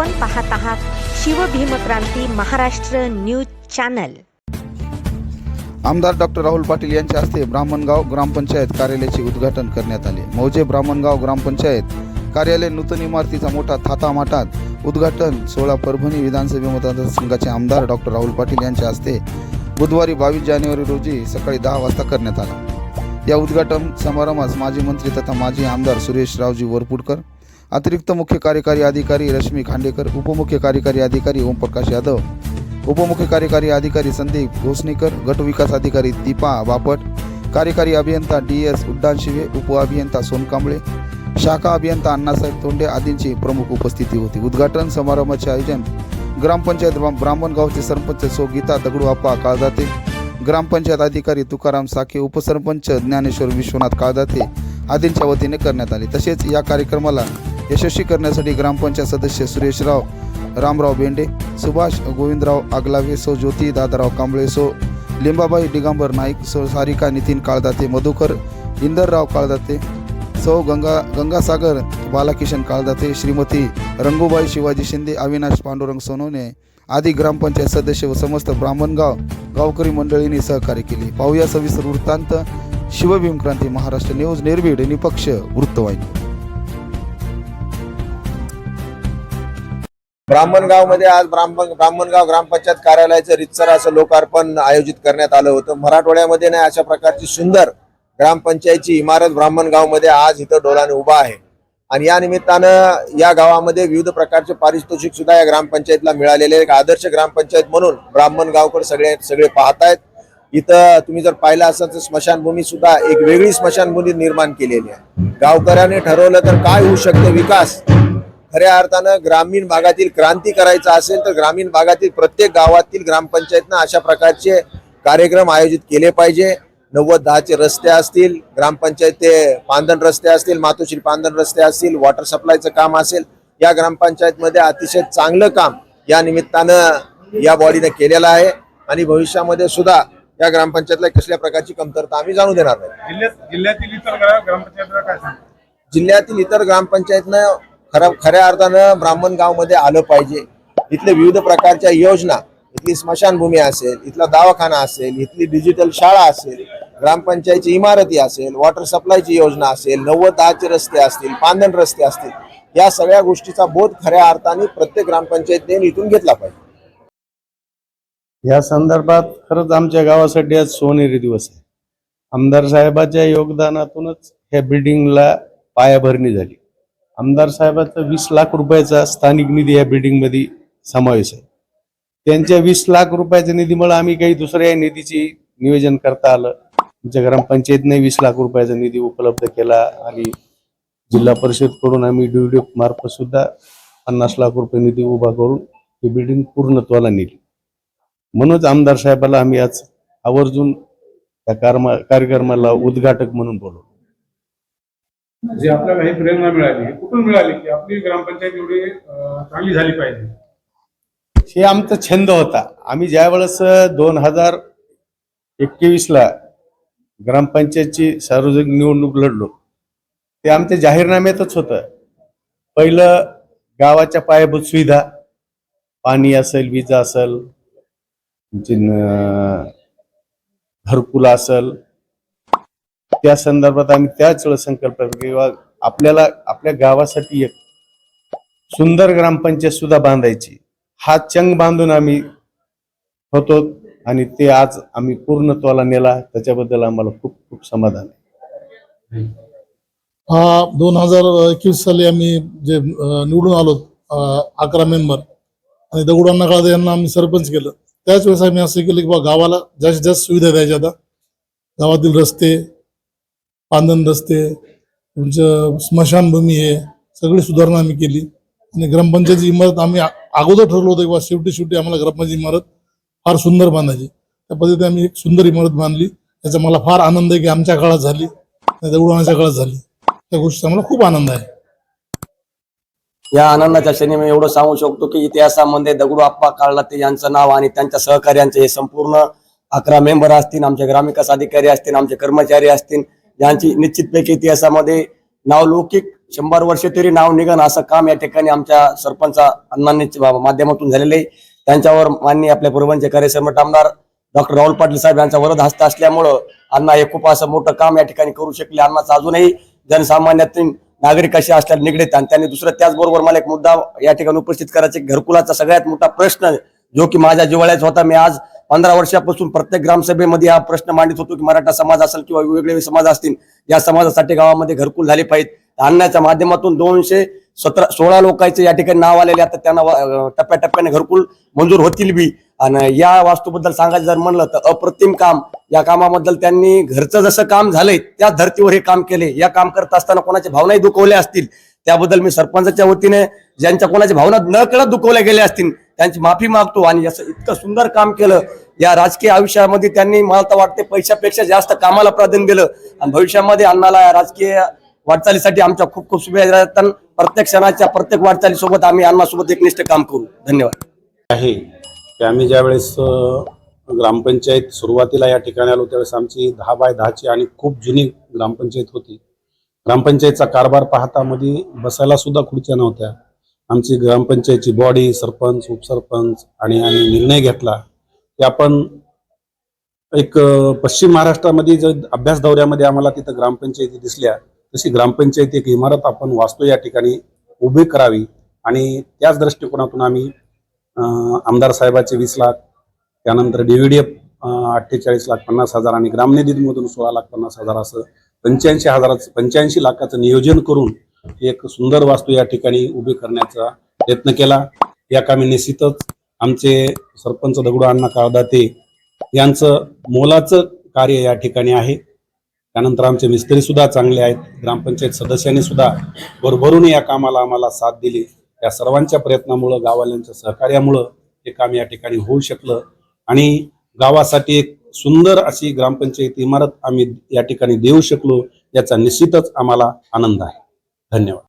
आपण पाहत आहात शिवभीमक्रांती महाराष्ट्र न्यूज चॅनल. आमदार डॉक्टर राहुल पाटील यांच्या हस्ते ब्राह्मणगाव ग्रामपंचायत कार्यालयाचे उद्घाटन करण्यात आले. मौजे ब्राह्मणगाव ग्रामपंचायत कार्यालय नूतन इमारतीचा मोठा थातामाटात उद्घाटन सोळा परभणी विधानसभा मतदारसंघाचे आमदार डॉक्टर राहुल पाटील यांच्या हस्ते बुधवारी बावीस जानेवारी रोजी सकाळी दहा वाजता करण्यात आला. या उद्घाटन समारंभास माजी मंत्री तथा माजी आमदार सुरेश रावजी वरपुडकर अतिरिक्त मुख्य कार्यकारी अधिकारी रश्मी खांडेकर उपमुख्य कार्यकारी अधिकारी ओमप्रकाश यादव उपमुख्य कार्यकारी अधिकारी संदीप घोसणेकर गट विकास अधिकारी दीपा बापट कार्यकारी अभियंता डी एस उड्डाण शिवे उपअभियंता सोनकांबळे शाखा अभियंता अण्णासाहेब तोंडे आदींची प्रमुख उपस्थिती होती. उद्घाटन समारंभाचे आयोजन ग्रामपंचायत ब्राह्मण गावचे सरपंच सो गीता दगडू आप्पा काळदाते ग्रामपंचायत अधिकारी तुकाराम साखे उपसरपंच ज्ञानेश्वर विश्वनाथ काळदाते आदींच्या वतीने करण्यात आले. तसेच या कार्यक्रमाला यशस्वी करण्यासाठी ग्रामपंचायत सदस्य सुरेशराव रामराव बेंडे सुभाष गोविंदराव आगलावे सो ज्योती दादाराव कांबळे सो लिंबाबाई दिगंबर नाईक सो सारिका नितीन काळदाते मधुकर इंदरराव काळदाते सौ गंगा गंगासागर बालाकिशन काळदाते श्रीमती रंगूबाई शिवाजी शिंदे अविनाश पांडुरंग सोनवणे आदी ग्रामपंचायत सदस्य व समस्त ब्राह्मणगाव गावकरी मंडळींनी सहकार्य केले. पाहूया सविस्तर वृत्तांत. शिवभीम क्रांती महाराष्ट्र न्यूज निर्भीड निपक्ष वृत्तवाहिनी. ब्राह्मणगावमध्ये आज ब्राह्मण ब्राह्मणगाव ग्रामपंचायत कार्यालयाचं रितसर असं लोकार्पण आयोजित करण्यात आलं होतं. मराठवाड्यामध्ये नाही अशा प्रकारची सुंदर ग्रामपंचायतची इमारत ब्राह्मणगावमध्ये आज इथं डोलाने उभा आहे. आणि या निमित्तानं या गावामध्ये विविध प्रकारचे पारितोषिक सुद्धा या ग्रामपंचायतला मिळालेले एक आदर्श ग्रामपंचायत म्हणून ब्राह्मणगावकर सगळे सगळे पाहतायत. इथं तुम्ही जर पाहिलं असाल तर स्मशानभूमी सुद्धा एक वेगळी स्मशानभूमी निर्माण केलेली आहे. गावकऱ्याने ठरवलं तर काय होऊ शकतं विकास? खऱ्या अर्थानं ग्रामीण भागातील क्रांती करायचा असेल तर ग्रामीण भागातील प्रत्येक गावातील ग्रामपंचायतनं अशा प्रकारचे कार्यक्रम आयोजित केले पाहिजे. नव्वद दहाचे रस्ते असतील ग्रामपंचायत ते पांदण रस्ते असतील मातोश्री पांदण रस्ते असतील वॉटर सप्लायचं काम असेल या ग्रामपंचायतमध्ये अतिशय चांगलं काम या निमित्तानं या बॉडीने केलेलं आहे. आणि भविष्यामध्ये सुद्धा या ग्रामपंचायतला कसल्या प्रकारची कमतरता आम्ही जाणू देणार नाही. जिल्ह्यात जिल्ह्यातील इतर ग्रा- ग्रामपंचायतीला काय सांगता? जिल्ह्यातील इतर ग्रामपंचायतनं खरं खऱ्या अर्थानं ब्राह्मण गावमध्ये आलं पाहिजे. इथले विविध प्रकारच्या योजना इथली स्मशानभूमी असेल इथला दवाखाना असेल इथली डिजिटल शाळा असेल ग्रामपंचायतची इमारती असेल वॉटर सप्लायची योजना असेल नव्वद दहाचे रस्ते असतील पांदण रस्ते असतील या सगळ्या गोष्टीचा बोध खऱ्या अर्थाने प्रत्येक ग्रामपंचायतीने इथून घेतला पाहिजे. या संदर्भात खरंच आमच्या गावासाठी आज सोनेरी दिवस आहे. आमदार साहेबाच्या योगदानातूनच ह्या बिल्डिंगला पायाभरणी झाली. आमदार साहेबाचा वीस लाख रुपयाचा स्थानिक निधी या बिल्डिंगमध्ये समावेश आहे. त्यांच्या वीस लाख रुपयाच्या निधीमुळे आम्ही काही दुसऱ्या निधीची नियोजन करता आलं. आमच्या ग्रामपंचायतने वीस लाख रुपयाचा निधी उपलब्ध केला आणि जिल्हा परिषदकडून आम्ही डीडीएफ मार्फत सुद्धा पन्नास लाख रुपये निधी उभा करून ही बिल्डिंग पूर्णत्वाला नेली. म्हणूनच आमदार साहेबाला आम्ही आज आवर्जून त्या कारमा कार्यक्रमाला उद्घाटक म्हणून बोलवलं. जे आपल्याला ही प्रेरणा मिळाली कुठून मिळाली की आपली ग्रामपंचायत एवढी चांगली झाली पाहिजे? हे आमचा छंद होता. आम्ही ज्या वेळेस दोन हजार एकवीसला ग्रामपंचायतची सार्वजनिक निवडणूक लढलो ते आमच्या जाहीरनाम्यातच होतं. पहिलं गावाच्या पायाभूत सुविधा पाणी असेल वीज असेल तुमची घरकुल असेल त्या संदर्भात आम्ही त्याच वेळेस संकल्प किंवा आपल्याला आपल्या गावासाठी एक सुंदर ग्रामपंचायत सुद्धा बांधायची. हा चंग बांधून आम्ही होतो आणि ते आज आम्ही पूर्णत्वाला नेला. त्याच्याबद्दल आम्हाला खूप खूप समाधान आहे. हा दोन हजार एकवीस साली आम्ही जे निवडून आलो अकरा मेंबर आणि दगडांना काळदे यांना आम्ही सरपंच केलं. त्याच वेळेस आम्ही असं केलं की बा गावाला जास्तीत जास्त सुविधा द्यायच्या आता. गावातील रस्ते पांदन रस्ते तुमचं स्मशानभूमी आहे सगळी सुधारणा आम्ही केली. आणि ग्रामपंचायतीची इमारत आम्ही अगोदर ठरवलं होतं किंवा शेवटी शेवटी आम्हाला ग्रामपंचायत इमारत फार सुंदर बांधायची. त्या पद्धतीने आम्ही एक सुंदर इमारत बांधली. त्याचा मला फार आनंद आहे की आमच्या काळात झाली आणि काळात झाली. त्या गोष्टीचा मला खूप आनंद आहे. या आनंदाच्या क्षणी मी एवढं सांगू शकतो की इतिहासामध्ये दगडू आप्पा काळलाते यांचं नाव आणि त्यांच्या सहकार्यांचे हे संपूर्ण अकरा मेंबर असतील आमचे ग्रामविकास अधिकारी असतील आमचे कर्मचारी असतील यांची निश्चितपैकी इतिहासामध्ये नावलौकिक शंभर वर्ष तरी नाव निघन असं काम या ठिकाणी आमच्या सरपंच अण्णांनी माध्यमातून झालेले आहे. त्यांच्यावर माननीय आपल्या पूर्वांचे कार्यसम्राट आमदार डॉक्टर राहुल पाटील साहेब यांचा वरद हस्त असल्यामुळं अण्णा हे खूप असं मोठं काम या ठिकाणी करू शकले. अण्णाचं अजूनही जनसामान्यातून नागरिक असे असल्याला निगडीत आणि त्यांनी दुसरं त्याचबरोबर मला एक मुद्दा या ठिकाणी उपस्थित करायचा घरकुलाचा सगळ्यात मोठा प्रश्न जो की माझ्या जिवाळ्याचा होता. मी आज पंधरा वर्षापासून प्रत्येक ग्रामसभेमध्ये हा प्रश्न मांडित होतो की मराठा समाज असेल किंवा वेगवेगळे समाज असतील या समाजासाठी गावामध्ये घरकुल झाले पाहिजेत. आणण्याच्या माध्यमातून दोनशे सतरा सोळा लोकांचे या ठिकाणी नाव आलेले आता त्यांना टप्प्याटप्प्याने घरकुल मंजूर होतील बी. आणि या वास्तूबद्दल सांगायचं जर म्हणलं तर अप्रतिम काम. या कामाबद्दल त्यांनी घरचं जसं काम झालंय त्या धर्तीवर हे काम केले. या काम करत असताना कोणाच्या भावनाही दुखवल्या असतील? त्याबद्दल मी सरपंचाच्या वतीने ज्यांच्या कोणाच्या भावना न कळत दुखवल्या गेल्या असतील त्यांची माफी मागतो आणि असं इतकं सुंदर काम केलं. या राजकीय आयुष्यामध्ये त्यांनी मला तर वाटते पैशापेक्षा जास्त कामाला प्राधान्य दिलं. आणि भविष्यामध्ये अण्णाला या राजकीय वाटचालीसाठी आमच्या खूप खूप शुभेच्छा प्रत्येक क्षणाच्या प्रत्येक वाटचालीसोबत आम्ही अण्णासोबत एकनिष्ठ काम करू. धन्यवाद. आहे की आम्ही ज्यावेळेस ग्रामपंचायत सुरुवातीला या ठिकाणी आलो त्यावेळेस आमची दहा बाय दहाची आणि खूप जुनी ग्रामपंचायत होती. ग्रामपंचायतचा कारभार पाहता मध्ये बसायला सुद्धा खुर्च्या नव्हत्या. आमची ग्रामपंचायतची बॉडी सरपंच उपसरपंच आणि आम्ही निर्णय घेतला की आपण एक पश्चिम महाराष्ट्रामध्ये जर अभ्यास दौऱ्यामध्ये आम्हाला तिथं ग्रामपंचायती दिसल्या तशी ग्रामपंचायती एक इमारत आपण वास्तू या ठिकाणी उभी करावी आणि त्याच दृष्टिकोनातून आम्ही आमदार साहेबाचे वीस लाख त्यानंतर डीव्हीडीएफ अठ्ठेचाळीस लाख पन्नास हजार आणि ग्रामनिधीमधून सोळा लाख पन्नास हजार असं पंच्याऐंशी हजाराचं पंच्याऐंशी लाखाचं नियोजन करून एक सुंदर वास्तू या ठिकाणी उभी करण्याचा प्रयत्न केला. या कामी निश्चितच आमचे सरपंच दगडू अण्णा काळदाते यांचं मोलाचं कार्य या ठिकाणी आहे. त्यानंतर आमचे मिस्त्री सुद्धा चांगले आहेत. ग्रामपंचायत सदस्यांनी सुद्धा भरभरून या कामाला आम्हाला साथ दिली. या सर्वांच्या प्रयत्नामुळं गाववाल्यांच्या सहकार्यामुळं हे काम या ठिकाणी होऊ शकलं आणि गावासाठी एक सुंदर अशी ग्रामपंचायत इमारत आम्ही या ठिकाणी देऊ शकलो याचा निश्चितच आम्हाला आनंद आहे. धन्यवाद।